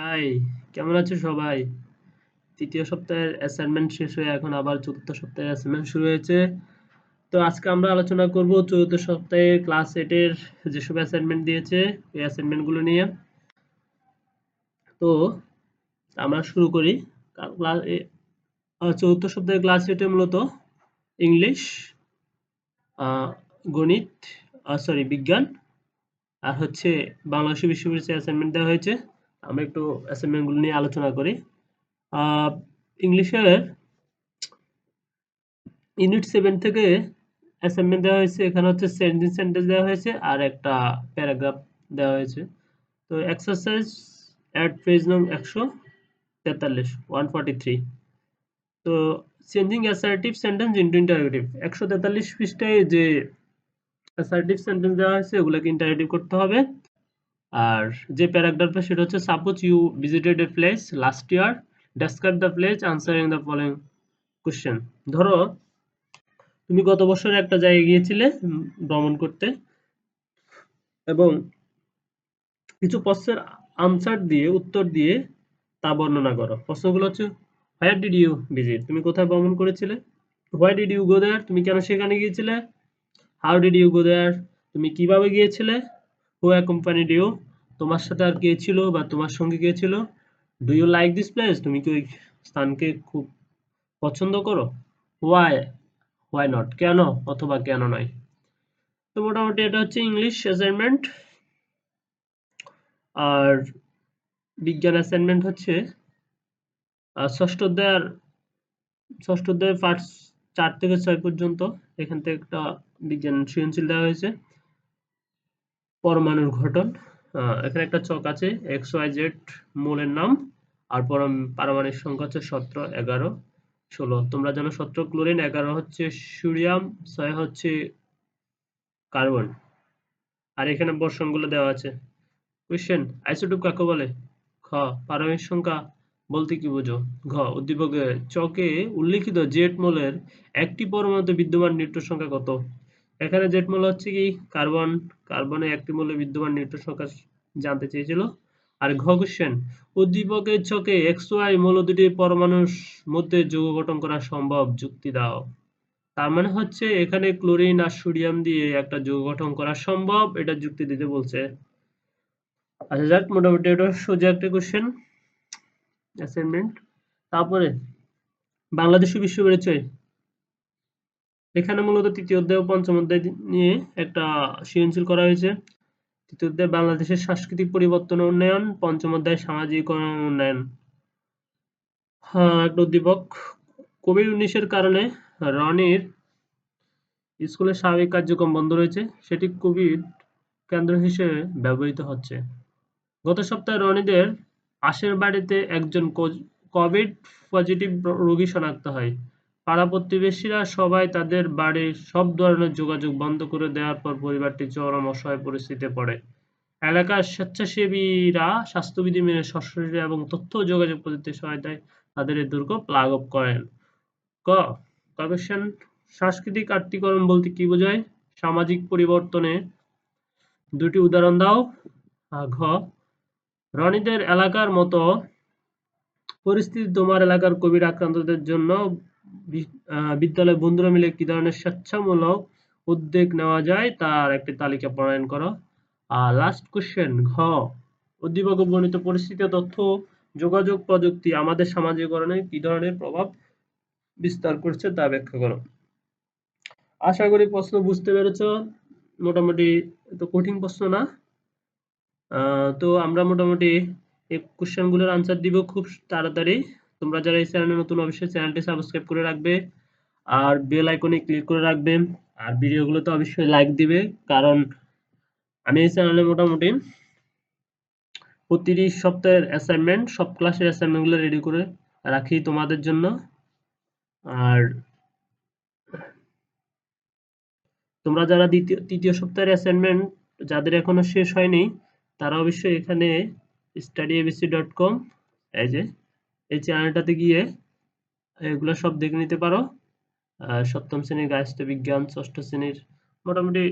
High, কেমন আছো সবাই? তৃতীয় সপ্তাহের অ্যাসাইনমেন্ট শেষ হয়ে এখন আবার চতুর্থ সপ্তাহের অ্যাসাইনমেন্ট শুরু হয়েছে। তো আজকে আমরা আলোচনা করব চতুর্থ সপ্তাহে ক্লাস এইটের যেসব অ্যাসাইনমেন্ট দিয়েছে এই অ্যাসাইনমেন্টগুলো নিয়ে। তো আমরা শুরু করি। ক্লাস চতুর্থ সপ্তাহে ক্লাস এইটে মূলত ইংলিশ গণিত সরি বিজ্ঞান, আর হচ্ছে বাংলাদেশ বিশ্ববিদ্যালয় অ্যাসাইনমেন্ট দেওয়া হয়েছে। আমরা একটু অ্যাসাইনমেন্টগুলো নিয়ে আলোচনা করি। ইংলিশের ইউনিট সেভেন থেকে অ্যাসাইনমেন্ট দেওয়া হয়েছে। এখানে হচ্ছে সেন্টেন্স সেন্টেন্স দেওয়া হয়েছে আর একটা প্যারাগ্রাফ দেওয়া হয়েছে। তো এক্সারসাইজ অ্যাট পেজ নং একশো তেতাল্লিশ ওয়ান ফর্টি থ্রি তো changing assertive sentence into interrogative একশো তেতাল্লিশ পৃষ্ঠায় যে অ্যাসার্টিভ সেন্টেন্স দেওয়া হয়েছে, ওগুলোকে ইন্টারেটিভ করতে হবে। আর যে প্যারাগ্রাফটা সেটা হচ্ছে suppose you visited a place last year describe the place answering the following question ধরো, তুমি গত বছর একটা জায়গায় গিয়েছিলে ভ্রমণ করতে, এবং কিছু প্রশ্নের আনসার দিয়ে, উত্তর দিয়ে তা বর্ণনা করো। প্রশ্নগুলো হচ্ছে হোয়ার ডিড ইউ ভিজিট তুমি কোথায় ভ্রমণ করেছিলে? Why did you go there তুমি কেন সেখানে গিয়েছিলে? How did you go there তুমি কীভাবে গিয়েছিলে? হু অ্যাকম্পানিড ইউ তোমার সাথে আর কে ছিল বা তোমার সঙ্গে কে ছিল? Do you like this place তুমি কি ওই স্থানকে খুব পছন্দ করো? হোয়াই হোয়াই নট কেন? অথবা কেন নয়? তো মোটামুটি এটা হচ্ছে ইংলিশ অ্যাসাইনমেন্ট আর বিজ্ঞান অ্যাসাইনমেন্ট হচ্ছে ষষ্ঠ অধ্যায়ের ষষ্ঠ অধ্যায়ের পার্ট চার থেকে ছয় পর্যন্ত এখান থেকে একটা বিজ্ঞান সৃজনশীল দেওয়া হয়েছে। পরমাণুর ঘটন। এখানে একটা চক আছে, এক্স ওয়াই জেড মূলের নাম, আর পারমাণবিক সংখ্যা হচ্ছে সতেরো, এগারো, ষোলো। তোমরা জানো সতেরো ক্লোরিন, এগারো হচ্ছে সুরিয়াম ছয় হচ্ছে কার্বন। আর এখানে বর্ষণগুলো দেওয়া আছে। কোয়েশ্চেন আইসোটোপ কাকে বলে? খ, পারমাণবিক সংখ্যা বলতে কি বুঝো? ঘ উদ্দীপকে চকে উল্লিখিত জেট মোলের একটি পরমাণুতে বিদ্যমান নিউট্রন সংখ্যা কত? এখানে জেট মোল হচ্ছে কি? কার্বন কার্বনে একটি মোলে বিদ্যমান নিউট্রন সংখ্যা জানতে চেয়েছিল। আর ঘ কোশ্চেন উদ্দীপকের চকে এক্স ওয়াই মৌল দুটি পরমাণুর মধ্যে যৌগ গঠন করা সম্ভব? যুক্তি দাও। তার মানে হচ্ছে এখানে ক্লোরিন আর সোডিয়াম দিয়ে একটা যৌগ গঠন করা সম্ভব, এটা যুক্তি দিতে বলছে। আচ্ছা যাক, মোটামুটি এটা সোজা একটা কোশ্চেন অ্যাসাইনমেন্ট তারপরে বাংলাদেশ বিশ্ববিদ্যালয় এখানে মূলত তৃতীয় অধ্যায় ও পঞ্চম অধ্যায় নিয়ে একটা সৃজনশীল করা হয়েছে। তৃতীয় অধ্যায় বাংলাদেশের সাংস্কৃতিক পরিবর্তন উন্নয়ন, পঞ্চম অধ্যায় সামাজিক উন্নয়ন। হ্যাঁ একটা উদ্দীপক। কোভিড উনিশের কারণে রনির স্কুলের স্বাভাবিক কার্যক্রম বন্ধ রয়েছে। সেটি কোভিড কেন্দ্র হিসেবে ব্যবহৃত হচ্ছে। গত সপ্তাহে রনিদের পাশের বাড়িতে একজন কোভিড পজিটিভ রোগী শনাক্ত হয়। পাড়া প্রতিবেশীরা সবাই তাদের বাড়ির সব ধরনের যোগাযোগ বন্ধ করে দেওয়ার পর পরিবারটি চরম অসহায় পরিস্থিতিতে পড়ে। এলাকার স্বেচ্ছাসেবীরা স্বাস্থ্যবিধি মেনে সশরীরে এবং তথ্য যোগাযোগ প্রযুক্তির সহায়তায় তাদের এই দুর্গ লাঘব করেন। ক কোয়েশ্চেন সাংস্কৃতিক আত্মীকরণ বলতে কি বোঝায়? সামাজিক পরিবর্তনে দুটি উদাহরণ দাও। ঘ, রনিদের এলাকার মতো পরিস্থিতি তোমার এলাকার কোভিড আক্রান্তদের জন্য বিদ্যালয় বন্ধুরা মিলে কি ধরনের স্বেচ্ছামূলক উদ্যোগ নেওয়া যায় তার একটি তালিকা প্রণয়ন করো। আর লাস্ট কোশ্চেন ঘ উদ্দীপক বর্ণিত পরিস্থিতি তথ্য, যোগাযোগ প্রযুক্তি আমাদের সামাজিকরণে কি ধরনের প্রভাব বিস্তার করছে তা ব্যাখ্যা করো। আশা করি প্রশ্ন বুঝতে পেরেছ। মোটামুটি তো কঠিন প্রশ্ন না। তো আমরা মোটামুটি এই কোশ্চেনগুলোর আনসার দিব খুব তাড়াতাড়ি। তোমরা যারা এই চ্যানেলে নতুন, অবশ্যই চ্যানেলটি সাবস্ক্রাইব করে রাখবে আর বেল আইকনে ক্লিক করে রাখবে আর ভিডিওগুলোতে অবশ্যই লাইক দিবে, কারণ আমি এই চ্যানেলে মোটামুটি প্রতিটি সপ্তাহের অ্যাসাইনমেন্ট সব ক্লাসের অ্যাসাইনমেন্টগুলো রেডি করে রাখি তোমাদের জন্য। আর তোমরা যারা দ্বিতীয়, তৃতীয় সপ্তাহের অ্যাসাইনমেন্ট যাদের এখনও শেষ হয়নি, তারা অবশ্যই এখানে স্টাডি এবিসি ডট কম এই যে এই চ্যানেলটাতে গিয়ে এগুলো সব দেখে নিতে পারো। সপ্তম শ্রেণির গায়েস্ত বিজ্ঞান ষষ্ঠ শ্রেণির মোটামুটি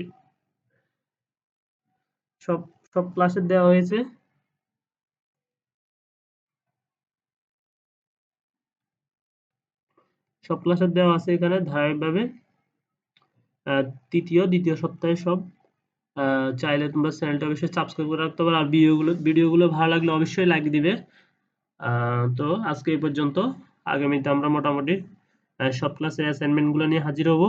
সব সব ক্লাসে দেওয়া হয়েছে। সব ক্লাসে দেওয়া আছে এখানে ধারাবাহিকভাবে। তৃতীয়, দ্বিতীয় সপ্তাহে সব। চাইলে তোমরা চ্যানেলটা অবশ্যই সাবস্ক্রাইব করে রাখতে পারো। আর ভিডিওগুলো ভিডিওগুলো ভালো লাগলে অবশ্যই লাইক দিবে। তো আজকে এই পর্যন্ত। আগামীতে আমরা মোটামুটি সব ক্লাসের অ্যাসাইনমেন্টগুলো নিয়ে হাজির হব।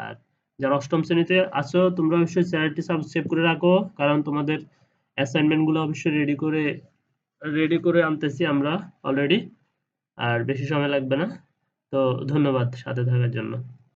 আর যারা অষ্টম শ্রেণীতে আছো, তোমরা অবশ্যই চ্যানেলটি সাবস্ক্রাইব করে রাখো, কারণ তোমাদের অ্যাসাইনমেন্টগুলো অবশ্যই রেডি করে রেডি করে আনতেছি আমরা অলরেডি আর বেশি সময় লাগবে না। তো ধন্যবাদ সাথে থাকার জন্য।